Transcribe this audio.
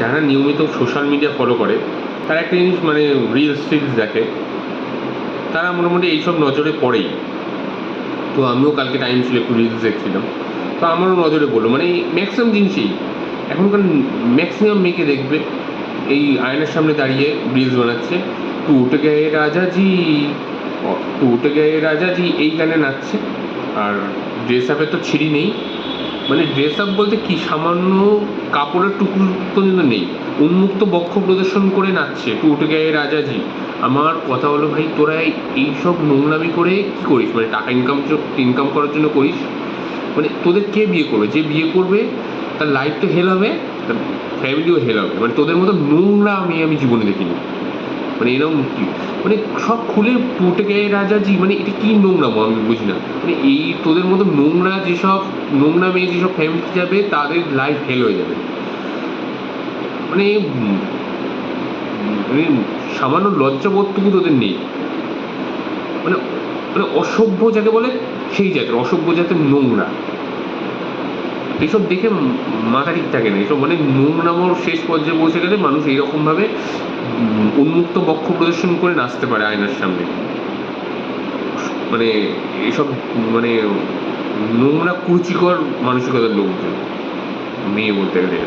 যারা নিয়মিত social media follow করে, তারা একটা জিনিস মানে রিলস টিলস দেখে। তারা মোটামুটি এইসব নজরে পড়েই। তো আমিও কালকে টাইম ছিল একটু রিলস দেখছিলাম। তো আমারও নজরে পড়ল। মানে ম্যাক্সিমাম জিনিসই। এখনকার ম্যাক্সিমাম মেয়েকে দেখবে, এই আয়নার সামনে দাঁড়িয়ে রিলস বানাচ্ছে টুট গয়ে রাজাজি টুট গয়ে রাজাজি, এই গানে নাচছে। আর ড্রেস আপের তো ছিঁড়ি নেই। মানে ড্রেস আপ বলতে কি? সামান্য কাপড়ের টুকরো পর্যন্ত নেই। উন্মুক্ত বক্ষ প্রদর্শন করে নাচছে। টুট গয়ে রাজাজি, আমার কথা হলো ভাই, তোরা এই- এইসব নোংরামি করে কী করিস? মানে টাকা ইনকাম ইনকাম করার জন্য করিস? মানে তোদের কে বিয়ে করবে? যে বিয়ে করবে, তার লাইফ তো হেল হবে, তার ফ্যামিলিও হেল হবে। মানে তোদের মতো নোংরা আমি আমি জীবনে দেখিনি। মানে এরকম মানে সব খুলে টুটে গেয়ে রাজাজি মানে এটা কি নোংরা আমি বুঝি না। মানে এই তোদের মতো নোংরা যেসব, নোংরা মেয়ে যেসব ফ্যামিলি যাবে, তাদের লাইফ ফেল হয়ে যাবে। মানে মানে সামান্য লজ্জাবোধটুকু তোদের নেই। মানে মানে অসভ্য যাকে বলে, সেই জাতের, অসভ্য জাতের নোংরা। এইসব দেখে মাথা ঠিক থাকে না। এইসব মানে নোংরামোর শেষ পর্যায়ে পৌঁছে গেলে মানুষ এইরকমভাবে উন্মুক্ত বক্ষ প্রদর্শন করে নাচতে পারে আয়নার সামনে। মানে এইসব মানে নোংরা, কুচিকর মানসিকতার লোকজন, মেয়ে বলতে গেলে।